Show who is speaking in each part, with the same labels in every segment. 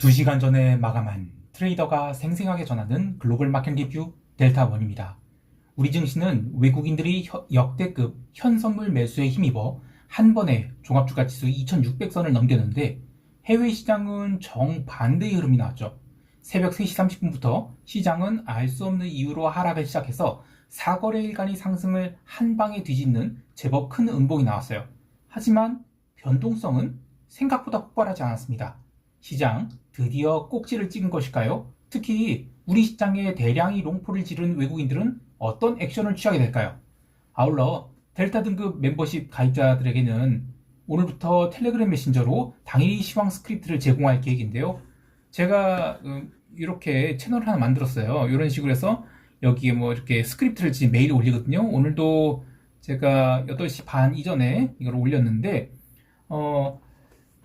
Speaker 1: 2시간 전에 마감한 트레이더가 생생하게 전하는 글로벌 마켓 리뷰 델타원입니다. 우리 증시는 외국인들이 혀- 역대급 현선물 매수에 힘입어 한 번에 종합주가 지수 2600선을 넘겼는데 해외 시장은 정반대의 흐름이 나왔죠. 새벽 3시 30분부터 시장은 알 수 없는 이유로 하락을 시작해서 4거래일간의 상승을 한 방에 뒤집는 제법 큰 음봉이 나왔어요. 하지만 변동성은 생각보다 폭발하지 않았습니다. 시장 드디어 꼭지를 찍은 것일까요? 특히 우리 시장에 대량의 롱포를 지른 외국인들은 어떤 액션을 취하게 될까요? 아울러 델타 등급 멤버십 가입자들에게는 오늘부터 텔레그램 메신저로 당일의 시황 스크립트를 제공할 계획인데요. 제가 음, 이렇게 채널을 하나 만들었어요. 이런 식으로 해서 여기에 뭐 이렇게 스크립트를 지금 매일 올리거든요. 오늘도 제가 8시 반 이전에 이걸 올렸는데 어,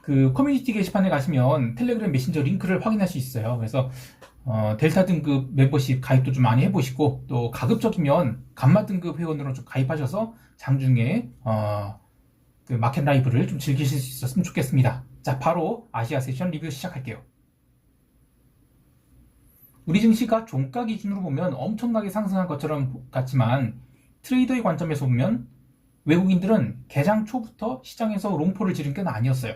Speaker 1: 그 커뮤니티 게시판에 가시면 텔레그램 메신저 링크를 확인할 수 있어요. 그래서 어, 델타 등급 멤버십 가입도 좀 많이 해보시고 또 가급적이면 감마 등급 회원으로 좀 가입하셔서 장중에 어, 그 마켓 라이브를 좀 즐기실 수 있었으면 좋겠습니다. 자, 바로 아시아 세션 리뷰 시작할게요. 우리 증시가 종가 기준으로 보면 엄청나게 상승한 것처럼 같지만 트레이더의 관점에서 보면 외국인들은 개장 초부터 시장에서 롱포를 지른 건 아니었어요.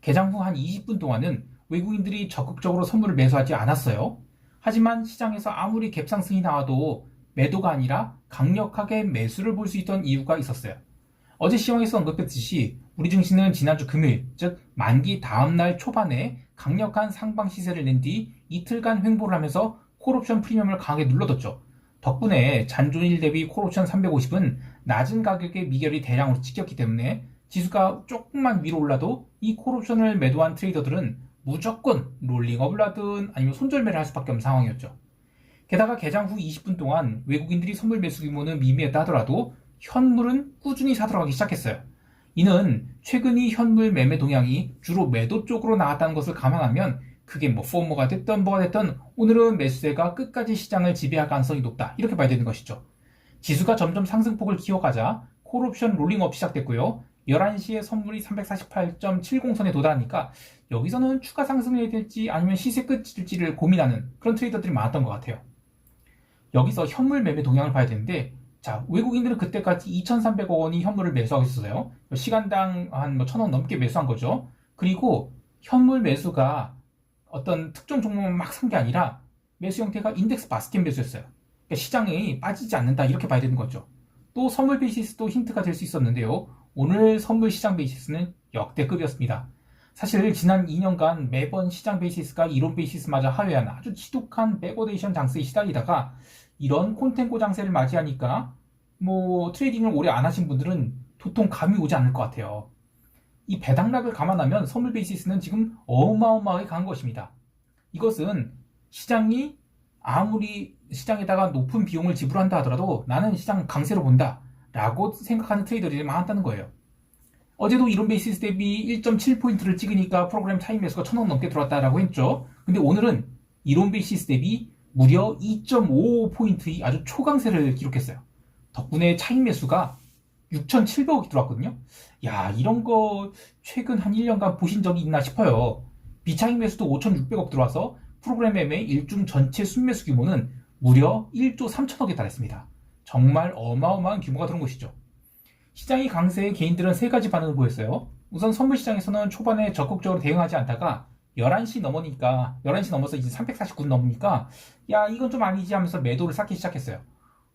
Speaker 1: 개장 후 한 20분 동안은 외국인들이 적극적으로 선물을 매수하지 않았어요. 하지만 시장에서 아무리 갭상승이 나와도 매도가 아니라 강력하게 매수를 볼 수 있던 이유가 있었어요. 어제 시황에서 언급했듯이 우리 증시는 지난주 금요일, 즉 만기 다음날 초반에 강력한 상방 시세를 낸 뒤 이틀간 횡보를 하면서 콜옵션 프리미엄을 강하게 눌러뒀죠. 덕분에 잔존일 대비 콜옵션 350은 낮은 가격에 미결이 대량으로 찍혔기 때문에 지수가 조금만 위로 올라도 이 콜옵션을 매도한 트레이더들은 무조건 롤링업을 하든 아니면 손절매를 할 수밖에 없는 상황이었죠. 게다가 개장 후 20분 동안 외국인들이 선물 매수 규모는 미미했다 하더라도 현물은 꾸준히 사들어가기 시작했어요. 이는 최근의 현물 매매 동향이 주로 매도 쪽으로 나왔다는 것을 감안하면 그게 뭐 포머가 됐던 뭐가 됐던 오늘은 매수세가 끝까지 시장을 지배할 가능성이 높다 이렇게 봐야 되는 것이죠. 지수가 점점 상승폭을 키워가자 콜옵션 롤링업 시작됐고요. 11시에 선물이 348.70선에 도달하니까 여기서는 추가 상승을 해야 될지 아니면 시세 끝일지를 고민하는 그런 트레이더들이 많았던 것 같아요. 여기서 현물 매매 동향을 봐야 되는데 자 외국인들은 그때까지 2,300억 원이 현물을 매수하고 있었어요. 시간당 한 뭐 1,000원 넘게 매수한 거죠. 그리고 현물 매수가 어떤 특정 종목만 막 산 게 아니라 매수 형태가 인덱스 바스켓 매수였어요. 그러니까 시장이 빠지지 않는다 이렇게 봐야 되는 거죠. 또 선물 베이시스도 힌트가 될 수 있었는데요. 오늘 선물 시장 베이시스는 역대급이었습니다. 사실 지난 2년간 매번 시장 베이시스가 이론 베이시스마저 하회한 아주 지독한 백오데이션 장세에 시달리다가 이런 콘텐고 장세를 맞이하니까 뭐 트레이딩을 오래 안 하신 분들은 도통 감이 오지 않을 것 같아요. 이 배당락을 감안하면 선물 베이시스는 지금 어마어마하게 간 것입니다. 이것은 시장이 아무리 시장에다가 높은 비용을 지불한다 하더라도 나는 시장 강세로 본다 라고 생각하는 트레이더들이 많다는 거예요. 어제도 이론 베이시스 대비 1.7포인트를 찍으니까 프로그램 타임 매수가 1000원 넘게 들어왔다라고 했죠. 근데 오늘은 이론 베이시스 대비 무려 2.55포인트의 아주 초강세를 기록했어요. 덕분에 차익 매수가 6,700억이 들어왔거든요. 야, 이런 거 최근 한 1년간 보신 적이 있나 싶어요. 비차익 매수도 5,600억 들어와서 프로그램 매매 일중 전체 순매수 규모는 무려 1조 3천억에 달했습니다. 정말 어마어마한 규모가 들어온 것이죠. 시장이 강세에 개인들은 세 가지 반응을 보였어요. 우선 선물 시장에서는 초반에 적극적으로 대응하지 않다가 11시 넘으니까 11시 넘어서 이제 349분 넘으니까 야 이건 좀 아니지 하면서 매도를 쌓기 시작했어요.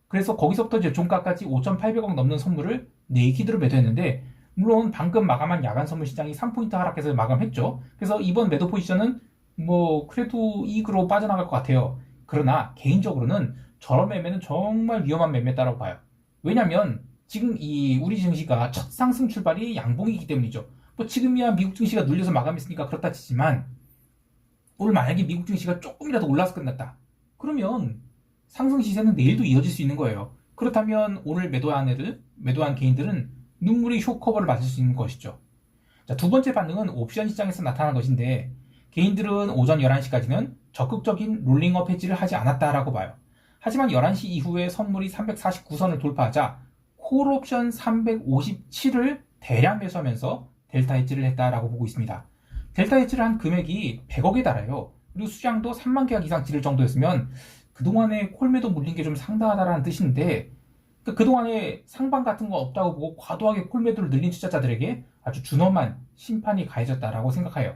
Speaker 1: 그래서 거기서부터 이제 종가까지 5,800억 넘는 선물을 네이키드로 매도했는데 물론 방금 마감한 야간 선물 시장이 3포인트 하락해서 마감했죠. 그래서 이번 매도 포지션은 뭐 그래도 이익으로 빠져나갈 것 같아요. 그러나 개인적으로는 저런 매매는 정말 위험한 매매다라고 봐요. 왜냐면 지금 이 우리 증시가 첫 상승 출발이 양봉이기 때문이죠. 뭐 지금이야 미국 증시가 눌려서 마감했으니까 그렇다 치지만 오늘 만약에 미국 증시가 조금이라도 올라서 끝났다. 그러면 상승 시세는 내일도 이어질 수 있는 거예요. 그렇다면 오늘 매도한 애들, 매도한 개인들은 눈물의 쇼커버를 맞을 수 있는 것이죠. 자, 두 번째 반응은 옵션 시장에서 나타난 것인데 개인들은 오전 11시까지는 적극적인 롤링업 해지를 하지 않았다라고 봐요. 하지만 11시 이후에 선물이 349선을 돌파하자 콜옵션 357을 대량 매수하면서 델타 해지를 했다라고 보고 있습니다. 델타 헤지를 한 금액이 100억에 달아요. 그리고 수량도 3만 계약 이상 지를 정도였으면 그동안에 콜매도 물린 게 좀 상당하다라는 뜻인데 그 그동안에 상방 같은 거 없다고 보고 과도하게 콜매도를 늘린 투자자들에게 아주 준엄한 심판이 가해졌다라고 생각해요.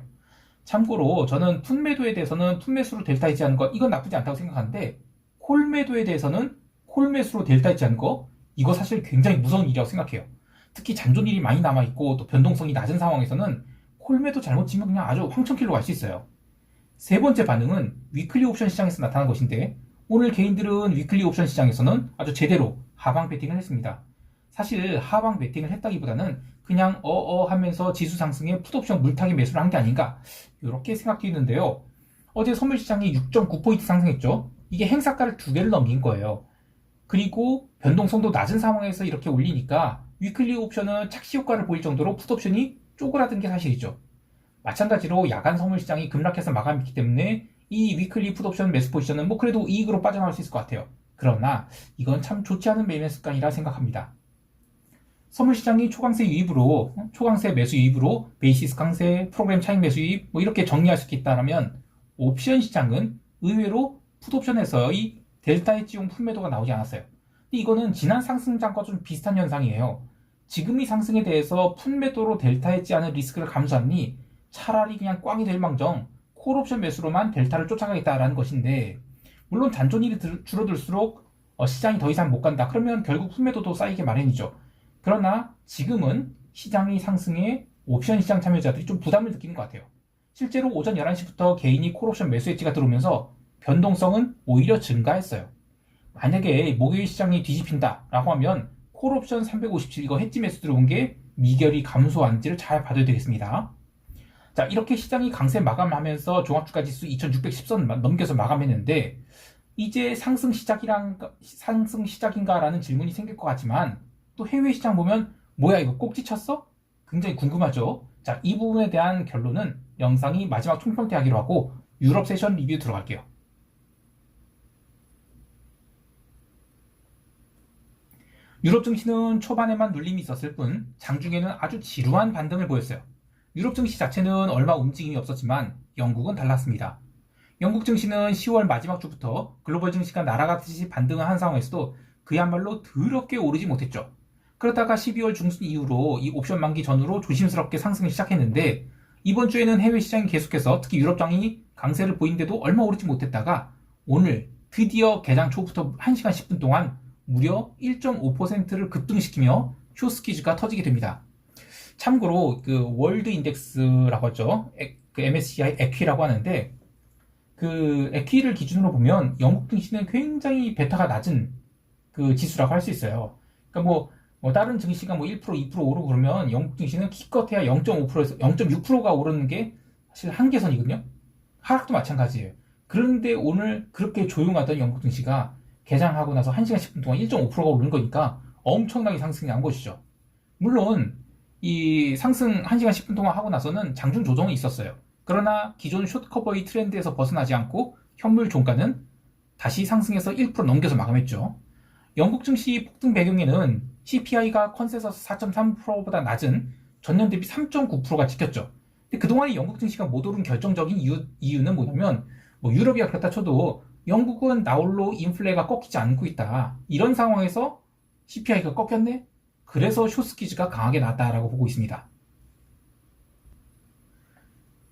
Speaker 1: 참고로 저는 푼매도에 대해서는 푼매수로 델타 헤지 하는 거 이건 나쁘지 않다고 생각하는데 콜매도에 대해서는 콜매수로 델타 하는 거 이거 사실 굉장히 무서운 일이라고 생각해요. 특히 잔존일이 많이 남아있고 또 변동성이 낮은 상황에서는 콜매도 잘못 치면 그냥 아주 황천길로 갈 수 있어요. 세 번째 반응은 위클리 옵션 시장에서 나타난 것인데 오늘 개인들은 위클리 옵션 시장에서는 아주 제대로 하방 베팅을 했습니다. 사실 하방 베팅을 했다기보다는 그냥 어어 하면서 지수 상승에 풋옵션 물타기 매수를 한 게 아닌가 이렇게 생각되는데요. 어제 선물 시장이 6.9포인트 상승했죠. 이게 행사가를 두 개를 넘긴 거예요. 그리고 변동성도 낮은 상황에서 이렇게 올리니까 위클리 옵션은 착시 효과를 보일 정도로 풋 옵션이 쪼그라든 게 사실이죠. 마찬가지로 야간 선물 시장이 급락해서 마감했기 때문에 이 위클리 풋 옵션 매수 포지션은 뭐 그래도 이익으로 빠져나올 수 있을 것 같아요. 그러나 이건 참 좋지 않은 매매 습관이라 생각합니다. 선물 시장이 초강세 유입으로 초강세 매수 유입으로 베이시스 강세, 프로그램 차익 매수 유입 뭐 이렇게 정리할 수 있다면 옵션 시장은 의외로 풋옵션에서의 델타 헤지용 풀매도가 나오지 않았어요. 이거는 지난 상승장과 좀 비슷한 현상이에요. 지금 이 상승에 대해서 푼매도로 델타 헤지하는 리스크를 감수하니 차라리 그냥 꽝이 될 망정 콜옵션 매수로만 델타를 쫓아가겠다라는 것인데 물론 잔존일이 줄어들수록 어, 시장이 더 이상 못 간다. 그러면 결국 푼매도도 쌓이게 마련이죠. 그러나 지금은 시장이 상승에 옵션 시장 참여자들이 좀 부담을 느끼는 것 같아요. 실제로 오전 11시부터 개인이 콜옵션 매수 엣지가 들어오면서 변동성은 오히려 증가했어요. 만약에 목요일 시장이 뒤집힌다라고 하면 콜옵션 357 이거 해지 매수 들어온 게 미결이 감소한지를 잘 봐둬야 되겠습니다. 자, 이렇게 시장이 강세 마감하면서 종합주가 지수 2610선 넘겨서 마감했는데 이제 상승 시작이랑 상승 시작인가라는 질문이 생길 것 같지만 또 해외 시장 보면 뭐야 이거 꼭지 쳤어? 굉장히 궁금하죠. 자, 이 부분에 대한 결론은 영상이 마지막 총평대 하기로 하고 유럽 세션 리뷰 들어갈게요. 유럽 증시는 초반에만 눌림이 있었을 뿐 장중에는 아주 지루한 반등을 보였어요. 유럽 증시 자체는 얼마 움직임이 없었지만 영국은 달랐습니다. 영국 증시는 10월 마지막 주부터 글로벌 증시가 날아가듯이 반등을 한 상황에서도 그야말로 더럽게 오르지 못했죠. 그러다가 12월 중순 이후로 이 옵션 만기 전후로 조심스럽게 상승을 시작했는데 이번 주에는 해외 시장이 계속해서 특히 유럽장이 강세를 보인데도 얼마 오르지 못했다가 오늘 드디어 개장 초부터 1시간 10분 동안 무려 1.5%를 급등시키며 쇼스키즈가 터지게 됩니다. 참고로 그 월드 인덱스라고 하죠. 그 MSCI 에퀴라고 하는데 그 에퀴를 기준으로 보면 영국 증시는 굉장히 베타가 낮은 그 지수라고 할 수 있어요. 그러니까 뭐, 뭐 다른 증시가 뭐 1% 2% 오르고 그러면 영국 증시는 기껏해야 0.5%에서 0.6%가 오르는 게 사실 한계선이거든요. 하락도 마찬가지예요. 그런데 오늘 그렇게 조용하던 영국 증시가 개장하고 나서 1시간 10분 동안 1.5%가 오른 거니까 엄청나게 상승이 난 것이죠. 물론 이 상승 1시간 10분 동안 하고 나서는 장중 조정이 있었어요. 그러나 기존 숏커버의 트렌드에서 벗어나지 않고 현물 종가는 다시 상승해서 1% 넘겨서 마감했죠. 영국 증시 폭등 배경에는 CPI가 컨센서스 4.3%보다 낮은 전년 대비 3.9%가 찍혔죠. 근데 그동안에 영국 증시가 못 오른 결정적인 이유, 이유 는 뭐냐면 뭐 유럽이야 그렇다 쳐도 영국은 나홀로 인플레가 꺾이지 않고 있다. 이런 상황에서 CPI가 꺾였네? 그래서 쇼스키즈가 강하게 났다라고 보고 있습니다.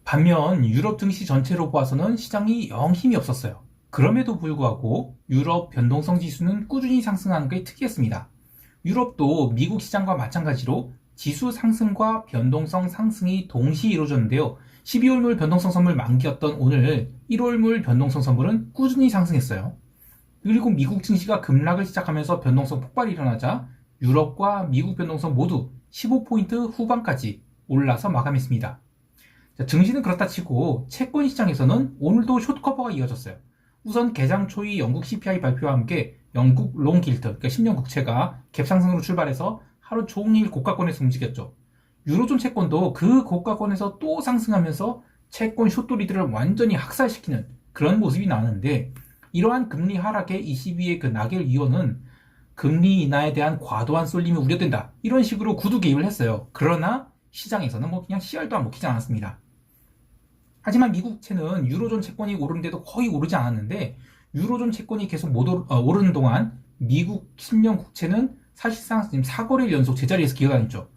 Speaker 1: 반면 유럽 증시 전체로 보아서는 시장이 영 힘이 없었어요. 그럼에도 불구하고 유럽 변동성 지수는 꾸준히 상승하는 게 특이했습니다. 유럽도 미국 시장과 마찬가지로 지수 상승과 변동성 상승이 동시에 이루어졌는데요. 12월물 변동성 선물 만기였던 오늘 1월물 변동성 선물은 꾸준히 상승했어요. 그리고 미국 증시가 급락을 시작하면서 변동성 폭발이 일어나자 유럽과 미국 변동성 모두 15포인트 후반까지 올라서 마감했습니다. 자, 증시는 그렇다 치고 채권 시장에서는 오늘도 숏 커버가 이어졌어요. 우선 개장 초의 영국 CPI 발표와 함께 영국 롱 길트, 그러니까 10년 국채가 갭상승으로 출발해서 하루 종일 고가권에서 움직였죠. 유로존 채권도 그 고가권에서 또 상승하면서 채권 숏돌이들을 완전히 학살시키는 그런 모습이 나왔는데 이러한 금리 하락의 22의 그 나겔 위원은 금리 인하에 대한 과도한 쏠림이 우려된다. 이런 식으로 구두 개입을 했어요. 그러나 시장에서는 뭐 그냥 씨알도 안 먹히지 않았습니다. 하지만 미국채는 유로존 채권이 오르는데도 거의 오르지 않았는데 유로존 채권이 계속 못 오르, 어, 오르는 동안 미국 10년 국채는 사실상 지금 4거래일 연속 제자리에서 기어다녔죠.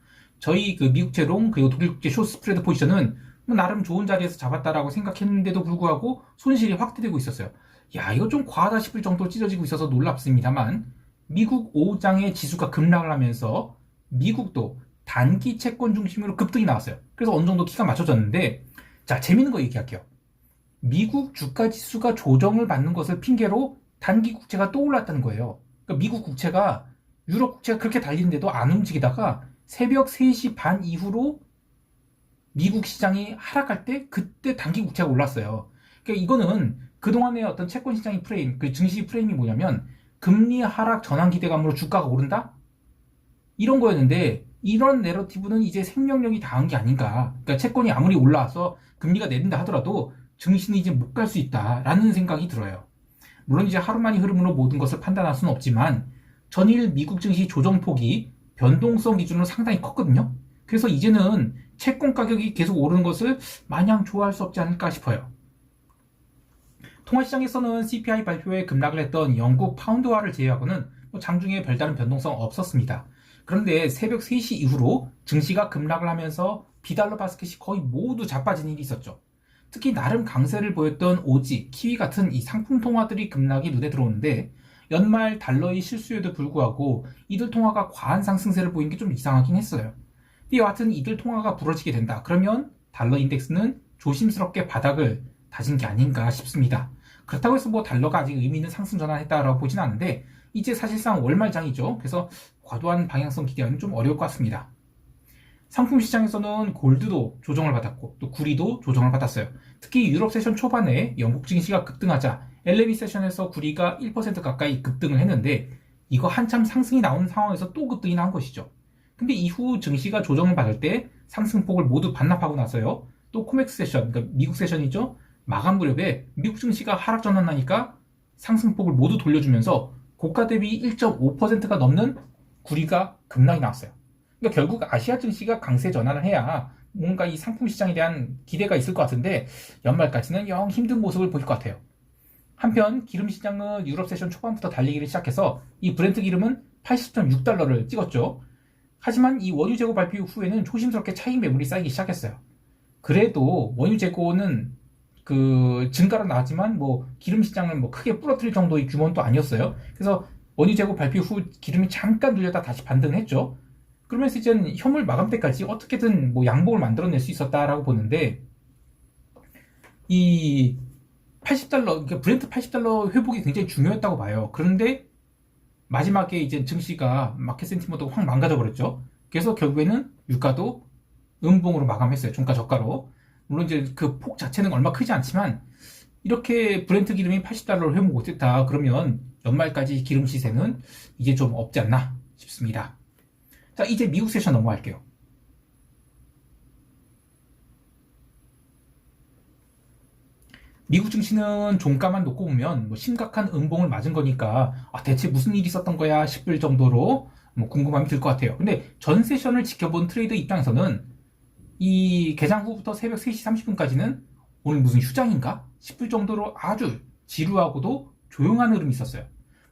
Speaker 1: 저희 그 미국채 롱 그리고 독일 국채 숏 스프레드 포지션은 뭐 나름 좋은 자리에서 잡았다라고 생각했는데도 불구하고 손실이 확대되고 있었어요. 야 이거 좀 과하다 싶을 정도로 찢어지고 있어서 놀랍습니다만 미국 5장의 지수가 급락을 하면서 미국도 단기 채권 중심으로 급등이 나왔어요. 그래서 어느 정도 키가 맞춰졌는데 자 재밌는 거 얘기할게요. 미국 주가 지수가 조정을 받는 것을 핑계로 단기 국채가 또 올랐다는 거예요. 그러니까 미국 국채가 유럽 국채가 그렇게 달리는데도 안 움직이다가 새벽 3시 반 이후로 미국 시장이 하락할 때 그때 단기 국채가 올랐어요. 그러니까 이거는 그동안의 어떤 채권 시장의 프레임, 그 증시 프레임이 뭐냐면 금리 하락 전환 기대감으로 주가가 오른다? 이런 거였는데 이런 내러티브는 이제 생명력이 다한 게 아닌가. 그러니까 채권이 아무리 올라와서 금리가 내린다 하더라도 증시는 이제 못 갈 수 있다라는 생각이 들어요. 물론 이제 하루만이 흐름으로 모든 것을 판단할 수는 없지만 전일 미국 증시 조정폭이 변동성 기준으로 상당히 컸거든요. 그래서 이제는 채권 가격이 계속 오르는 것을 마냥 좋아할 수 없지 않을까 싶어요. 통화시장에서는 CPI 발표에 급락을 했던 영국 파운드화를 제외하고는 뭐 장중에 별다른 변동성 없었습니다. 그런데 새벽 3시 이후로 증시가 급락을 하면서 비달러 바스켓이 거의 모두 자빠진 일이 있었죠. 특히 나름 강세를 보였던 오지, 키위 같은 이 상품 통화들이 급락이 눈에 들어오는데 연말 달러의 실수에도 불구하고 이들 통화가 과한 상승세를 보인 게 좀 이상하긴 했어요. 여하튼 이들 통화가 부러지게 된다. 그러면 달러 인덱스는 조심스럽게 바닥을 다진 게 아닌가 싶습니다. 그렇다고 해서 뭐 달러가 아직 의미 있는 상승 전환했다라고 보진 않는데 이제 사실상 월말장이죠. 그래서 과도한 방향성 기대하기는 좀 어려울 것 같습니다. 상품 시장에서는 골드도 조정을 받았고 또 구리도 조정을 받았어요. 특히 유럽 세션 초반에 영국 증시가 급등하자 LME 세션에서 구리가 1% 가까이 급등을 했는데 이거 한참 상승이 나오는 상황에서 또 급등이 나온 것이죠. 근데 이후 증시가 조정을 받을 때 상승폭을 모두 반납하고 나서요. 또 코맥스 세션, 그러니까 미국 세션이죠. 마감 무렵에 미국 증시가 하락 전환하니까 상승폭을 모두 돌려주면서 고가 대비 1.5%가 넘는 구리가 급락이 나왔어요. 그러니까 결국 아시아 증시가 강세 전환을 해야 뭔가 이 상품 시장에 대한 기대가 있을 것 같은데 연말까지는 영 힘든 모습을 보일 것 같아요. 한편 기름 시장은 유럽 세션 초반부터 달리기를 시작해서 이 브렌트 기름은 80.6달러를 찍었죠. 하지만 이 원유 재고 발표 후에는 조심스럽게 차익 매물이 쌓이기 시작했어요. 그래도 원유 재고는 그 증가로 나왔지만 뭐 기름 시장을 뭐 크게 부러뜨릴 정도의 규모는 또 아니었어요. 그래서 원유 재고 발표 후 기름이 잠깐 눌렸다 다시 반등을 했죠. 그러면서 이제는 현물 마감 때까지 어떻게든 뭐 양봉을 만들어낼 수 있었다라고 보는데 이 80달러, 그러니까 브렌트 80달러 회복이 굉장히 중요했다고 봐요. 그런데 마지막에 이제 증시가 마켓 센티먼트가 확 망가져 버렸죠. 그래서 결국에는 유가도 음봉으로 마감했어요. 종가 저가로. 물론 이제 그 폭 자체는 얼마 크지 않지만 이렇게 브렌트 기름이 80달러를 회복 못했다. 그러면 연말까지 기름 시세는 이제 좀 없지 않나 싶습니다. 자, 이제 미국 세션 넘어갈게요. 미국 증시는 종가만 놓고 보면 뭐 심각한 음봉을 맞은 거니까 아, 대체 무슨 일이 있었던 거야 싶을 정도로 뭐 궁금함이 들 것 같아요. 근데 전 세션을 지켜본 트레이더 입장에서는 이 개장 후부터 새벽 3시 30분까지는 오늘 무슨 휴장인가 싶을 정도로 아주 지루하고도 조용한 흐름이 있었어요.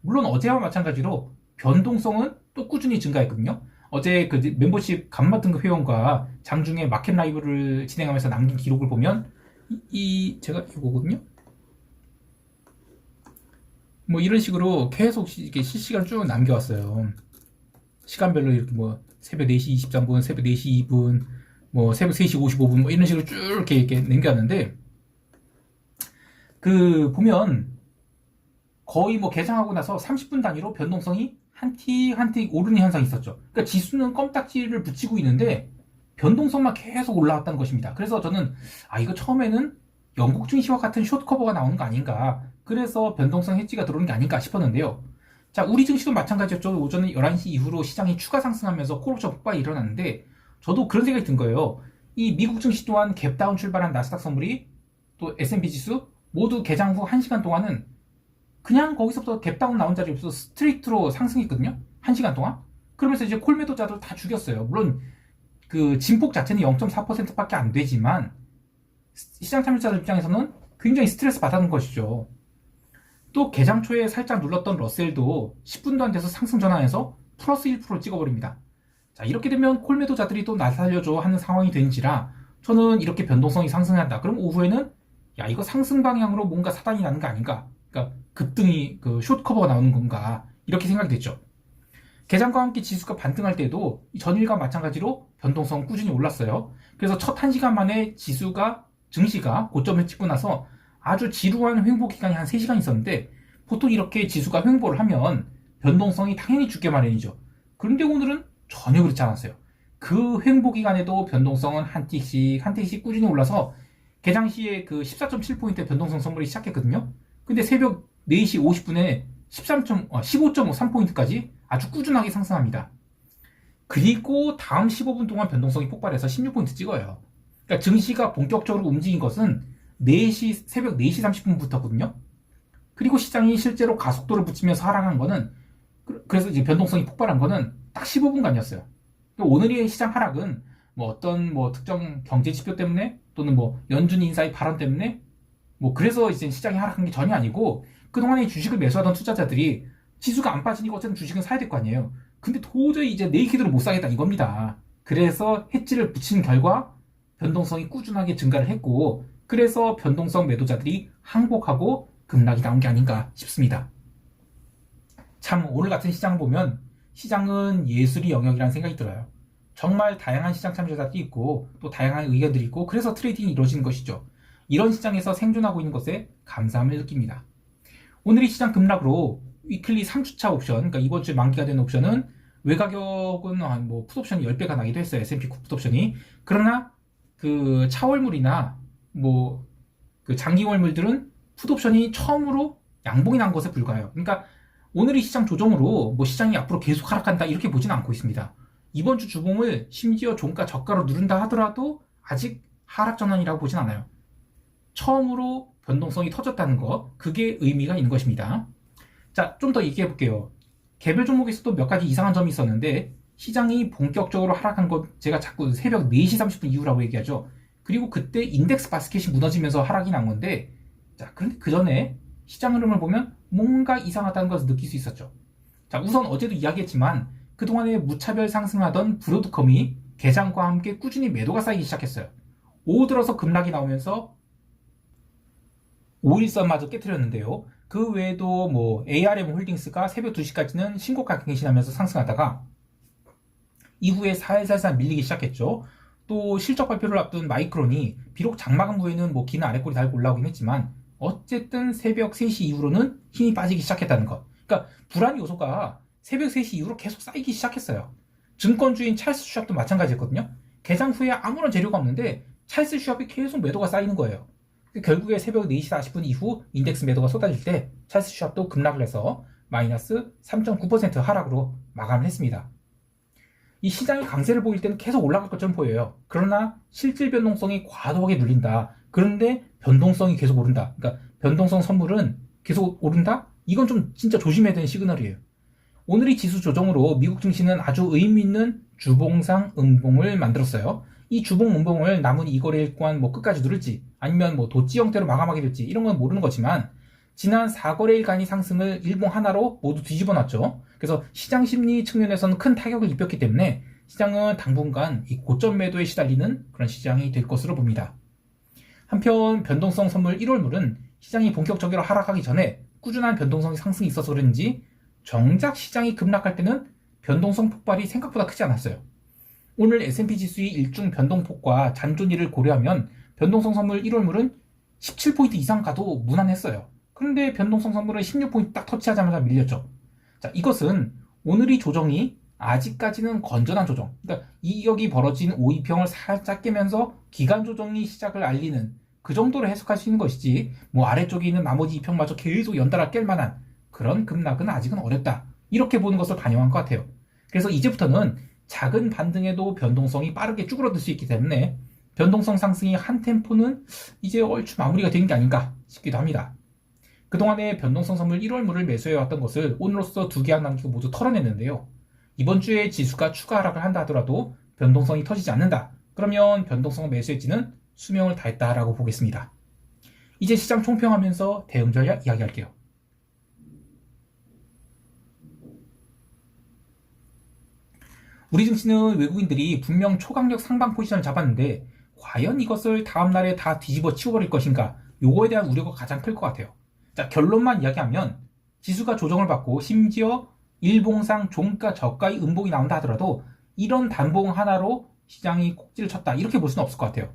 Speaker 1: 물론 어제와 마찬가지로 변동성은 또 꾸준히 증가했거든요. 어제 그 멤버십 간마 등급 회원과 장중에 마켓 라이브를 진행하면서 남긴 기록을 보면 이, 이 제가 이거거든요. 뭐 이런 식으로 계속 시, 이렇게 실시간 쭉 남겨왔어요. 시간별로 이렇게 뭐 새벽 4시 23분, 새벽 4시 2분, 뭐 새벽 3시 55분 뭐 이런 식으로 쭉 이렇게, 이렇게 남겨왔는데 그 보면 거의 뭐 개장하고 나서 30분 단위로 변동성이 한 틱 한틱 오르는 현상이 있었죠. 그러니까 지수는 껌딱지를 붙이고 있는데 변동성만 계속 올라왔다는 것입니다. 그래서 저는 아 이거 처음에는 영국 증시와 같은 숏 커버가 나오는 거 아닌가. 그래서 변동성 해지가 들어오는 게 아닌가 싶었는데요. 자, 우리 증시도 마찬가지였죠. 오전 11시 이후로 시장이 추가 상승하면서 콜옵션 폭발이 일어났는데 저도 그런 생각이 든 거예요. 이 미국 증시 또한 갭다운 출발한 나스닥 선물이 또 S&P 지수 모두 개장 후 1시간 동안은 그냥 거기서부터 갭다운 나온 자리 없어서 스트레이트로 상승했거든요. 1시간 동안. 그러면서 이제 콜매도자들 다 죽였어요. 물론 그 진폭 자체는 0.4%밖에 안 되지만 시장 참여자들 입장에서는 굉장히 스트레스 받았는 것이죠. 또 개장 초에 살짝 눌렀던 러셀도 10분도 안 돼서 상승 전환해서 플러스 1% 찍어버립니다. 자, 이렇게 되면 콜매도자들이 또날 살려줘 하는 상황이 되는지라 저는 이렇게 변동성이 상승한다. 그럼 오후에는 야, 이거 상승 방향으로 뭔가 사단이 나는 거 아닌가? 그러니까 급등이 그 숏커버가 나오는 건가? 이렇게 생각이 됐죠. 개장과 함께 지수가 반등할 때도 전일과 마찬가지로 변동성 꾸준히 올랐어요. 그래서 첫 1시간 만에 지수가 증시가 고점을 찍고 나서 아주 지루한 횡보 기간이 한 3시간 있었는데 보통 이렇게 지수가 횡보를 하면 변동성이 당연히 죽게 마련이죠. 그런데 오늘은 전혀 그렇지 않았어요. 그 횡보 기간에도 변동성은 한 틱씩 한 틱씩 꾸준히 올라서 개장 시에 그 14.7포인트 변동성 선물이 시작했거든요. 근데 새벽 4시 50분에 13. 어, 15.3포인트까지 아주 꾸준하게 상승합니다. 그리고 다음 15분 동안 변동성이 폭발해서 16포인트 찍어요. 그러니까 증시가 본격적으로 움직인 것은 4시, 새벽 4시 30분부터거든요. 그리고 시장이 실제로 가속도를 붙이면서 하락한 거는, 그래서 이제 변동성이 폭발한 거는 딱 15분간이었어요. 오늘의 시장 하락은 뭐 어떤 뭐 특정 경제 지표 때문에 또는 뭐 연준 인사의 발언 때문에 뭐 그래서 이제 시장이 하락한 게 전혀 아니고 그동안에 주식을 매수하던 투자자들이 지수가 안 빠지니까 어쨌든 주식은 사야 될 거 아니에요. 근데 도저히 이제 네이키드로 못 사겠다 이겁니다. 그래서 해지를 붙인 결과 변동성이 꾸준하게 증가를 했고 그래서 변동성 매도자들이 항복하고 급락이 나온 게 아닌가 싶습니다. 참 오늘 같은 시장을 보면 시장은 예술이 영역이라는 생각이 들어요. 정말 다양한 시장 참여자들이 있고 또 다양한 의견들이 있고 그래서 트레이딩이 이루어지는 것이죠. 이런 시장에서 생존하고 있는 것에 감사함을 느낍니다. 오늘의 시장 급락으로 위클리 3주차 옵션, 그러니까 이번 주에 만기가 된 옵션은 외가격은 뭐 풋옵션이 10배가 나기도 했어요. S&P 풋옵션이. 그러나 그 차월물이나 뭐 그 장기월물들은 풋옵션이 처음으로 양봉이 난 것에 불과해요. 그러니까 오늘의 시장 조정으로 뭐 시장이 앞으로 계속 하락한다 이렇게 보지는 않고 있습니다. 이번 주 주봉을 심지어 종가 저가로 누른다 하더라도 아직 하락 전환이라고 보진 않아요. 처음으로 변동성이 터졌다는 거 그게 의미가 있는 것입니다. 자, 좀 더 얘기해 볼게요. 개별 종목에서도 몇 가지 이상한 점이 있었는데 시장이 본격적으로 하락한 것 제가 자꾸 새벽 4시 30분 이후라고 얘기하죠. 그리고 그때 인덱스 바스켓이 무너지면서 하락이 난 건데 자, 그런데 그 전에 시장 흐름을 보면 뭔가 이상하다는 것을 느낄 수 있었죠. 자, 우선 어제도 이야기했지만 그동안에 무차별 상승하던 브로드컴이 개장과 함께 꾸준히 매도가 쌓이기 시작했어요. 오후 들어서 급락이 나오면서 5일선마저 깨뜨렸는데요. 그 외에도 뭐 ARM 홀딩스가 새벽 2시까지는 신고가 갱신하면서 상승하다가 이후에 살살살 밀리기 시작했죠. 또 실적 발표를 앞둔 마이크론이 비록 장마감 후에는 뭐 기는 아래꼬리 달고 올라오긴 했지만 어쨌든 새벽 3시 이후로는 힘이 빠지기 시작했다는 것. 그러니까 불안 요소가 새벽 3시 이후로 계속 쌓이기 시작했어요. 증권주인 찰스 슈압도 마찬가지였거든요. 개장 후에 아무런 재료가 없는데 찰스 슈압이 계속 매도가 쌓이는 거예요. 결국에 새벽 4시 40분 이후 인덱스 매도가 쏟아질 때 찰스 슈압도 급락을 해서 마이너스 3.9% 하락으로 마감을 했습니다. 이 시장의 강세를 보일 때는 계속 올라갈 것처럼 보여요. 그러나 실질 변동성이 과도하게 눌린다. 그런데 변동성이 계속 오른다. 그러니까 변동성 선물은 계속 오른다? 이건 좀 진짜 조심해야 되는 시그널이에요. 오늘의 지수 조정으로 미국 증시는 아주 의미 있는 주봉상 음봉을 만들었어요. 이 주봉 음봉을 남은 이거래일간 뭐 끝까지 누를지 아니면 뭐 도치 형태로 마감하게 될지 이런 건 모르는 거지만 지난 4거래일 간의 상승을 일봉 하나로 모두 뒤집어 놨죠. 그래서 시장 심리 측면에서는 큰 타격을 입혔기 때문에 시장은 당분간 이 고점 매도에 시달리는 그런 시장이 될 것으로 봅니다. 한편 변동성 선물 1월물은 시장이 본격적으로 하락하기 전에 꾸준한 변동성 상승이 있어서 그런지 정작 시장이 급락할 때는 변동성 폭발이 생각보다 크지 않았어요. 오늘 S&P 지수의 일중 변동폭과 잔존이를 고려하면 변동성 선물 1월물은 17포인트 이상 가도 무난했어요. 그런데 변동성 선물은 16포인트 딱 터치하자마자 밀렸죠. 자, 이것은 오늘의 조정이 아직까지는 건전한 조정. 그러니까 이격이 벌어진 5위평을 살짝 깨면서 기간 조정이 시작을 알리는 그 정도로 해석할 수 있는 것이지 뭐 아래쪽에 있는 나머지 2평마저 계속 연달아 깰 만한 그런 급락은 아직은 어렵다. 이렇게 보는 것을 반영한 것 같아요. 그래서 이제부터는 작은 반등에도 변동성이 빠르게 쭈그러들 수 있기 때문에 변동성 상승이 한 템포는 이제 얼추 마무리가 된게 아닌가 싶기도 합니다. 그동안에 변동성 선물 1월물을 매수해왔던 것을 오늘로써 두 개안 남기고 모두 털어냈는데요. 이번 주에 지수가 추가 하락을 한다 하더라도 변동성이 터지지 않는다. 그러면 변동성 매수해지는 수명을 다했다라고 보겠습니다. 이제 시장 총평하면서 대응 전략 이야기할게요. 우리 증시는 외국인들이 분명 초강력 상방 포지션을 잡았는데 과연 이것을 다음 날에 다 뒤집어 치워버릴 것인가 요거에 대한 우려가 가장 클 것 같아요. 자 결론만 이야기하면 지수가 조정을 받고 심지어 일봉상 종가 저가의 음봉이 나온다 하더라도 이런 단봉 하나로 시장이 꼭지를 쳤다 이렇게 볼 수는 없을 것 같아요.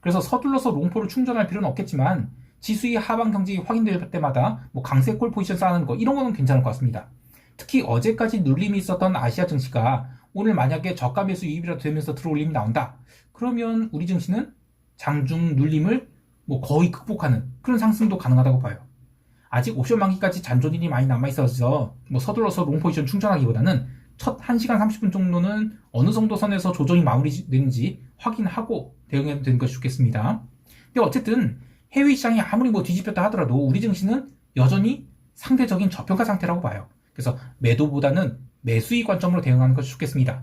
Speaker 1: 그래서 서둘러서 롱포를 충전할 필요는 없겠지만 지수의 하방 경직이 확인될 때마다 뭐 강세콜 포지션 쌓는 거 이런 거는 괜찮을 것 같습니다. 특히 어제까지 눌림이 있었던 아시아 증시가 오늘 만약에 저가 매수 유입이라도 되면서 들어올림이 나온다. 그러면 우리 증시는 장중 눌림을 뭐 거의 극복하는 그런 상승도 가능하다고 봐요. 아직 옵션 만기까지 잔존일이 많이 남아있어서 뭐 서둘러서 롱 포지션 충전하기보다는 첫 1시간 30분 정도는 어느 정도 선에서 조정이 마무리되는지 확인하고 대응해도 되는 것이 좋겠습니다. 근데 어쨌든 해외 시장이 아무리 뭐 뒤집혔다 하더라도 우리 증시는 여전히 상대적인 저평가 상태라고 봐요. 그래서 매도보다는 매수의 관점으로 대응하는 것이 좋겠습니다.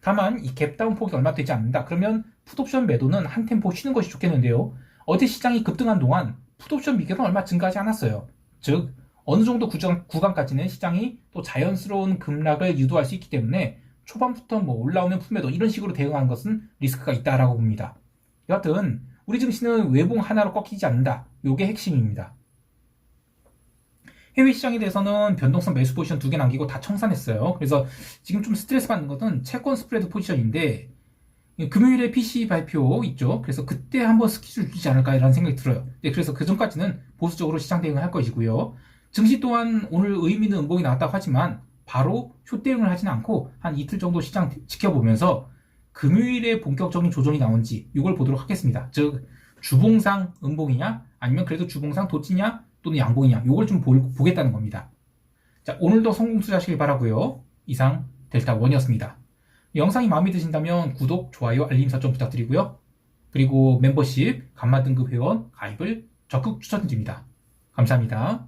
Speaker 1: 다만 이 갭다운 폭이 얼마 되지 않는다. 그러면 풋옵션 매도는 한 템포 쉬는 것이 좋겠는데요. 어제 시장이 급등한 동안 풋옵션 미결은 얼마 증가하지 않았어요. 즉 어느 정도 구간, 구간까지는 시장이 또 자연스러운 급락을 유도할 수 있기 때문에 초반부터 뭐 올라오면 품매도 이런 식으로 대응하는 것은 리스크가 있다라고 봅니다. 여하튼 우리 증시는 외봉 하나로 꺾이지 않는다. 요게 핵심입니다. 해외 시장에 대해서는 변동성 매수 포지션 두 개 남기고 다 청산했어요. 그래서 지금 좀 스트레스 받는 것은 채권 스프레드 포지션인데 금요일에 PC 발표 있죠. 그래서 그때 한번 스키줄 주지 않을까라는 생각이 들어요. 네, 그래서 그 전까지는 보수적으로 시장 대응을 할 것이고요. 증시 또한 오늘 의미 있는 음봉이 나왔다고 하지만 바로 쇼 대응을 하지는 않고 한 이틀 정도 시장 지켜보면서 금요일에 본격적인 조정이 나온지 이걸 보도록 하겠습니다. 즉 주봉상 음봉이냐 아니면 그래도 주봉상 도치냐 또는 양봉이냐 이걸 좀 보, 보겠다는 겁니다. 자 오늘도 성공 투자하시길 바라고요. 이상 델타 원이었습니다. 영상이 마음에 드신다면 구독, 좋아요, 알림 설정 부탁드리고요. 그리고 멤버십, 간마 등급 회원 가입을 적극 추천드립니다. 감사합니다.